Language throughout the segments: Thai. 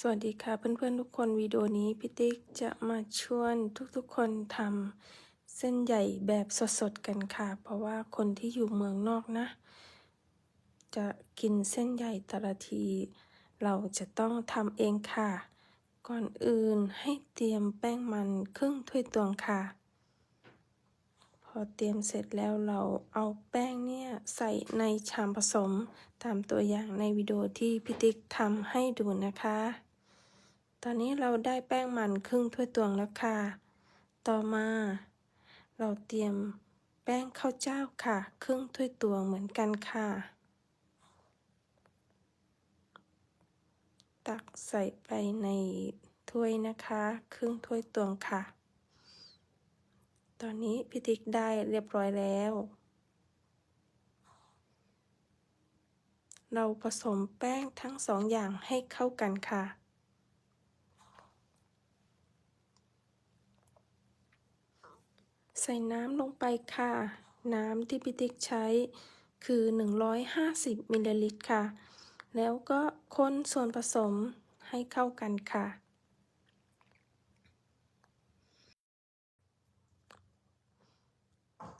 สวัสดีค่ะเพื่อนๆทุกคนวิดีโอนี้พี่ติ๊กจะมาชวนทุกๆคนทำเส้นใหญ่แบบสดๆกันค่ะ เพราะว่าคนที่อยู่เมืองนอกนะ จะกินเส้นใหญ่แต่ละที เราจะต้องทำเองค่ะ ก่อนอื่นให้เตรียมแป้งมันครึ่งถ้วยตวงค่ะ พอเตรียมเสร็จแล้วเราเอาแป้งเนี่ยใส่ในชามผสมตามตัวอย่างในวิดีโอที่พี่ติ๊กทำให้ดูนะคะ ตอนนี้เราได้แป้งมันครึ่งถ้วยตวงแล้วค่ะ ต่อมา เราเตรียมแป้งข้าวเจ้าค่ะ ครึ่งถ้วยตวงเหมือนกันค่ะ ตักใส่ไปในถ้วยนะคะ ครึ่งถ้วยตวงค่ะ ตอนนี้พี่ติ๊กได้เรียบร้อยแล้ว เราผสมแป้งทั้งสองอย่างให้เข้ากันค่ะ ใส่น้ำลงไปค่ะ น้ำที่พี่ติ๊กใช้คือ 150มิลลิลิตรค่ะ แล้วก็คนส่วนผสมให้เข้ากันค่ะ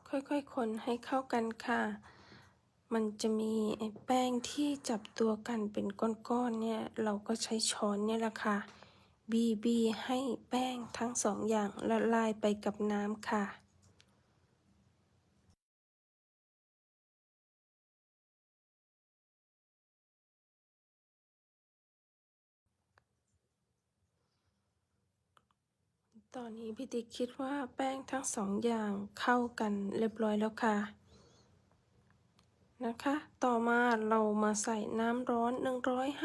ค่อยๆ คนให้เข้ากันค่ะ มันจะมีไอ้แป้งที่จับตัวกันเป็นก้อนๆ เนี่ย เราก็ใช้ช้อนเนี่ยแหละค่ะ บีบีให้แป้งทั้งสองอย่างละลายไปกับน้ำค่ะ ตอนนี้พี่ติ๊กคิดว่าแป้งทั้งสองอย่างเข้ากันเรียบร้อยแล้วค่ะ นะคะ ต่อมาเรามาใส่น้ำร้อน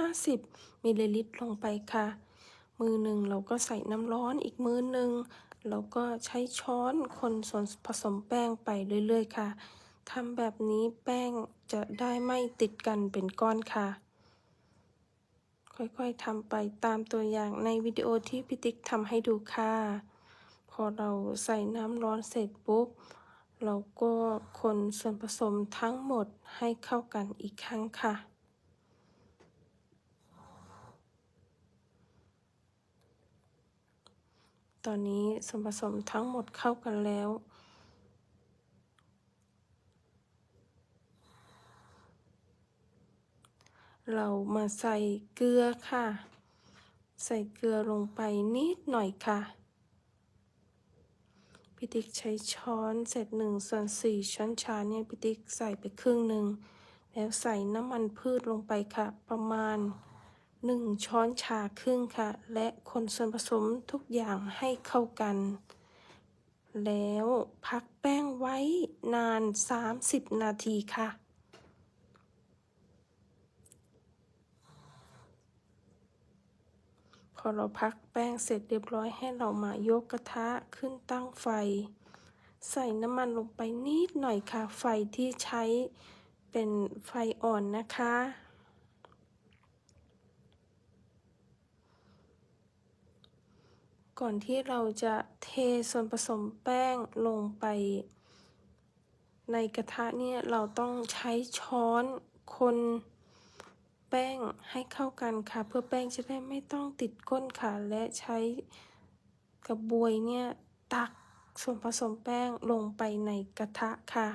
150มิลลิลิตรลงไปค่ะ มือหนึ่งเราก็ใส่น้ำร้อนอีกมือหนึ่งเราก็ใช้ช้อนคนส่วนผสมแป้งไปเรื่อยๆค่ะทำแบบนี้แป้งจะได้ไม่ติดกันเป็นก้อนค่ะ ค่อยๆทำไปตามตัวอย่างในวิดีโอที่พี่ติ๊กทำให้ดูค่ะ พอเราใส่น้ำร้อนเสร็จปุ๊บ เราก็คนส่วนผสมทั้งหมดให้เข้ากันอีกครั้งค่ะ ตอนนี้ส่วนผสมทั้งหมดเข้ากันแล้วเรามาใส่เกลือค่ะ ใส่เกลือลงไปนิดหน่อยค่ะ พี่ติ๊กใช้ช้อนเสร็จหนึ่งส่วนสี่ช้อนชาเนี่ยพี่ติ๊กใส่ไปครึ่งหนึ่งแล้วใส่น้ำมันพืชลงไปค่ะ ประมาณหนึ่งช้อนชาครึ่งค่ะ และคนส่วนผสมทุกอย่างให้เข้ากัน แล้วพักแป้งไว้นาน 30 นาทีค่ะ พอเราพักแป้งเสร็จเรียบร้อยให้เรามายกกระทะขึ้นตั้งไฟ ใส่น้ำมันลงไปนิดหน่อยค่ะ ไฟที่ใช้เป็นไฟอ่อนนะคะ ก่อนที่เราจะเทส่วนผสมแป้งลงไป ในกระทะเนี่ยเราต้องใช้ช้อนคน แป้งให้เข้ากันค่ะ เพื่อแป้งจะได้ไม่ต้องติดก้นค่ะ และใช้กระบวยเนี่ยตักส่วนผสมแป้งลงไปในกระทะค่ะ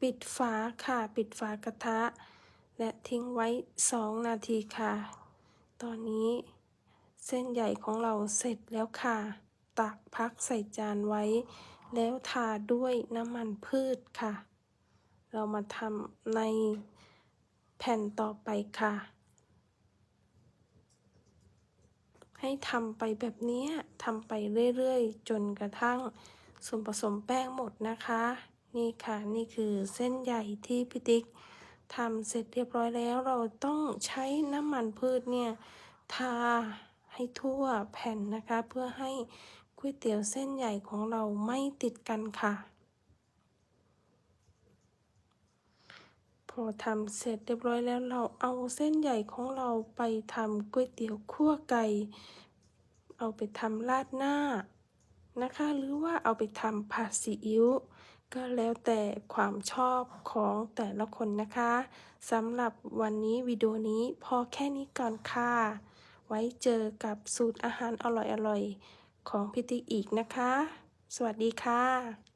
ปิดฝาค่ะ ปิดฝากระทะ และทิ้งไว้ 2 นาทีค่ะ ตอนนี้เส้นใหญ่ของเราเสร็จแล้วค่ะ ตักพักใส่จานไว้ แล้วทาด้วยน้ำมันพืชค่ะ เรามาทำในแผ่นต่อไปค่ะ ให้ทำไปแบบนี้ทำไปเรื่อยๆ จนกระทั่งส่วนผสมแป้งหมดนะคะ นี่ค่ะนี่คือเส้นใหญ่ที่พี่ติ๊กทำเสร็จเรียบร้อยแล้วเราต้องใช้น้ำมันพืชเนี่ยทาให้ทั่วแผ่นนะคะ เพื่อให้ก๋วยเตี๋ยวเส้นใหญ่ของเราไม่ติดกันค่ะ พอทำเสร็จเรียบร้อยแล้วเราเอาเส้นใหญ่ของเราไปทำก๋วยเตี๋ยวคั่วไก่ เอาไปทำราดหน้านะคะ หรือว่าเอาไปทำผัดซีอิ๊วก็แล้วแต่ความชอบของแต่ละคนนะคะสำหรับวันนี้วิดีโอนี้พอแค่นี้ก่อนค่ะ ไว้เจอกับสูตรอาหารอร่อยๆของพี่ติ๊กอีกนะคะ สวัสดีค่ะ